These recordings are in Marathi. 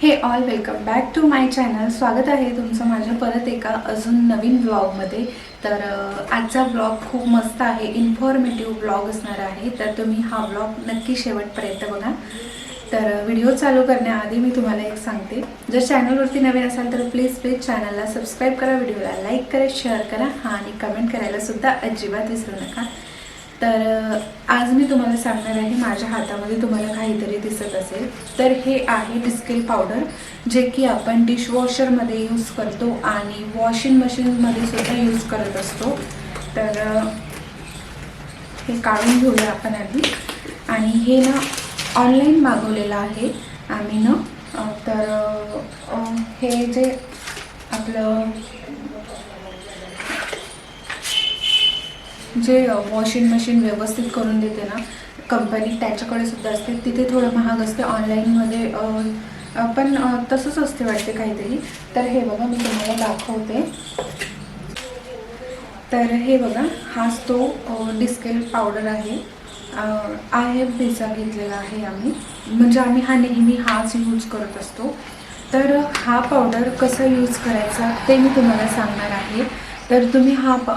Hey all welcome back to my channel स्वागत आहे तुमचं माझ्या परत एका अजून नवीन ब्लॉगमध्ये तर आजचा ब्लॉग खूप मस्त आहे इन्फॉर्मेटिव्ह ब्लॉग असणार आहे. तर तुम्ही हा ब्लॉग नक्की शेवटपर्यंत बघा. तर व्हिडिओ चालू करण्याआधी मी तुम्हाला एक सांगते. जर चॅनलवरती नवीन असाल तर प्लीज प्लीज चॅनलला सबस्क्राईब करा व्हिडिओला लाईक करा शेअर करा हा आणि कमेंट करायला सुद्धा अजिबात विसरू नका. तर आज मी तुम्हाला सांगणार आहे माझ्या हातामध्ये तुम्हाला काहीतरी दिसत असेल. तर हे आहे डिस्किल पावडर जे की आपण डिशवॉशरमध्ये यूज करतो आणि वॉशिंग मशीनमध्ये सुद्धा यूज करत असतो. तर हे काढून घेऊया आपण आधी. आणि हे ना ऑनलाईन मागवलेलं आहे आम्ही ना तर हे जे आपलं जे वॉशिंग मशीन व्यवस्थित करून देते ना कंपनी त्याच्याकडे सुद्धा असते. तिथे थोडं महाग असते. ऑनलाईनमध्ये पण तसंच असते वाटते काहीतरी. तर हे बघा मी तुम्हाला दाखवते. तर हे बघा हाच तो डिस्केल पावडर आहे. आय एफ बीचा घेतलेला आहे आम्ही. म्हणजे आम्ही हा नेहमी हाच यूज करत असतो. तर हा पावडर कसा यूज करायचा ते मी तुम्हाला सांगणार आहे. तर तुम्ही हा प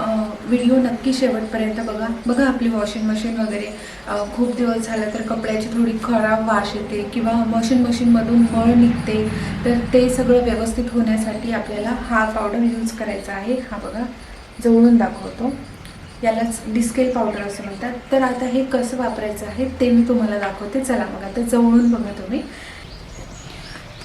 व्हिडिओ नक्की शेवटपर्यंत बघा. बघा आपली वॉशिंग मशीन वगैरे. खूप दिवस झाला तर कपड्याची थोडी खराब वाश येते किंवा वॉशिंग मशीनमधून मळ निघते. तर ते सगळं व्यवस्थित होण्यासाठी आपल्याला हा पावडर यूज करायचा आहे. हा बघा जवळून दाखवतो. यालाच डिस्केल पावडर असं म्हणतात. तर आता हे कसं वापरायचं आहे ते मी तुम्हाला दाखवते. चला मग आता जवळून बघा तुम्ही.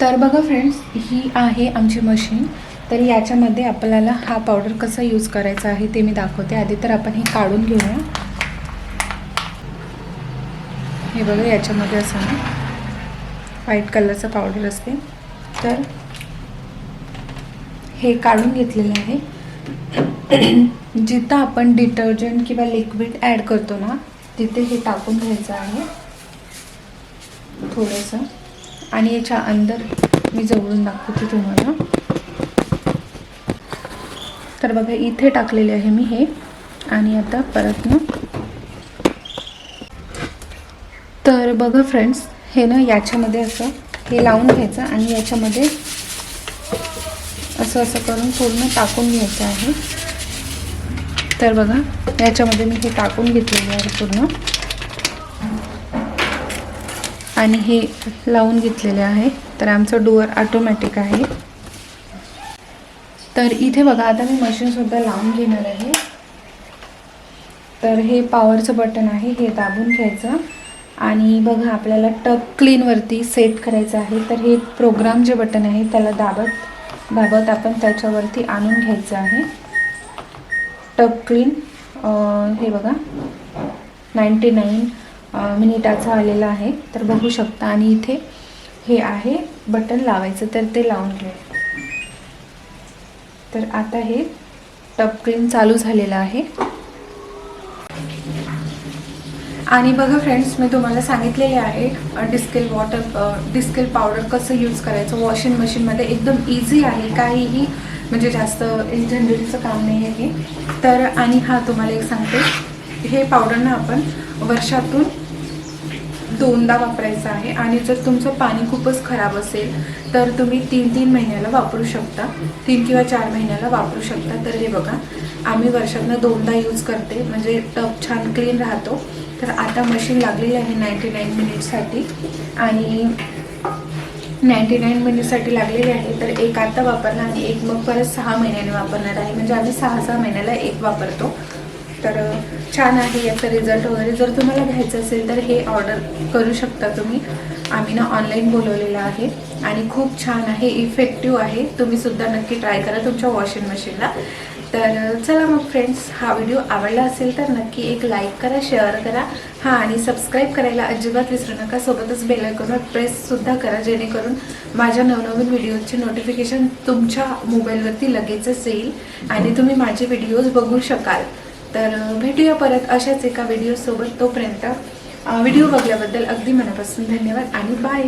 तर बघा फ्रेंड्स ही आहे आमची मशीन तर याच्यामध्ये आपल्याला हा पावडर कसा यूज करायचा आहे ते मी दाखवते. आधी तर आपण हे काढून घेऊया. हे बघा याच्यामध्ये असं ना व्हाईट कलरचं पावडर असते. तर हे काढून घेतलेलं आहे. जिथं आपण डिटर्जंट किंवा लिक्विड ॲड करतो ना तिथे हे टाकून घ्यायचं आहे. थोडंसं. आणि याच्या अंदर मी जवळून दाखवते तुम्हाला. तर बघा इथे टाकलेले आहे मी हे. आणि आता परत ना. तर बघा फ्रेंड्स हे ना याच्यामध्ये असं हे लावून घ्यायचं आणि याच्यामध्ये असं असं करून पूर्ण टाकून घ्यायचं आहे. तर बघा याच्यामध्ये मी हे टाकून घेतलेले आहे पूर्ण. आणि हे लावून घेतलेले आहे. तर आमचं डोअर ऑटोमॅटिक आहे. तर इथे बघा आता मी मशीनसुद्धा लावून घेणार आहे. तर हे पॉवरचं बटन आहे हे दाबून घ्यायचं. आणि बघा आपल्याला टब क्लीनवरती सेट करायचं आहे. तर हे प्रोग्राम जे बटन आहे त्याला दाबत दाबत आपण त्याच्यावरती आणून घ्यायचं आहे. टब क्लीन हे बघा नाईंटी नाईन मिनिटाचा आलेला आहे. तर बघू शकता आणि इथे हे आहे बटन लावायचं तर ते लावून घ्या तर आता हे टब क्लीन चालू झालेलं आहे. आणि बघा फ्रेंड्स मी तुम्हाला सांगितलेले आहे डिस्केल वॉटर डिस्केल पावडर कसं यूज करायचं? वॉशिंग मशीनमध्ये एकदम इझी आहे काहीही म्हणजे जास्त इंजनरीचं काम नाही आहे तर आणि हा तुम्हाला एक सांगते हे पावडर ना आपण वर्षातून दोनदा वापरायचं आहे. आणि जर तुमचं पाणी खूपच खराब असेल तर तुम्ही तीन तीन महिन्याला वापरू शकता. तीन किंवा चार महिन्याला वापरू शकता. तर हे बघा आम्ही वर्षातनं दोनदा यूज करते. म्हणजे टब छान क्लीन राहतो. तर आता मशीन लागलेली आहे नाईंटी नाईन मिनिटसाठी आणि नाईंटी नाईन मिनिटसाठी लागलेली आहे. तर एक आता वापरणार आणि एक मग परत सहा महिन्याने वापरणार आहे. म्हणजे आम्ही सहा सहा महिन्याला एक वापरतो. तर छान आहे याचा रिझल्ट वगैरे. जर तुम्हाला घ्यायचं असेल तर हे ऑर्डर करू शकता तुम्ही. आम्ही ना ऑनलाईन बोलवलेलं आहे आणि खूप छान आहे इफेक्टिव्ह आहे. तुम्ही सुद्धा नक्की ट्राय करा तुमच्या वॉशिंग मशीनला तर चला मग फ्रेंड्स हा व्हिडिओ आवडला असेल तर नक्की एक लाईक करा शेअर करा. हां आणि सबस्क्राईब करायला अजिबात विसरू नका. सोबतच बेल प्रेससुद्धा करा जेणेकरून माझ्या नवनवीन व्हिडिओचे नोटिफिकेशन तुमच्या मोबाईलवरती लगेचच येईल आणि तुम्ही माझे व्हिडिओज बघू शकाल. तर भेटूया परत अशाच एका व्हिडिओसोबत तोपर्यंत. व्हिडिओ बघल्याबद्दल अगदी मनापासून धन्यवाद आणि बाय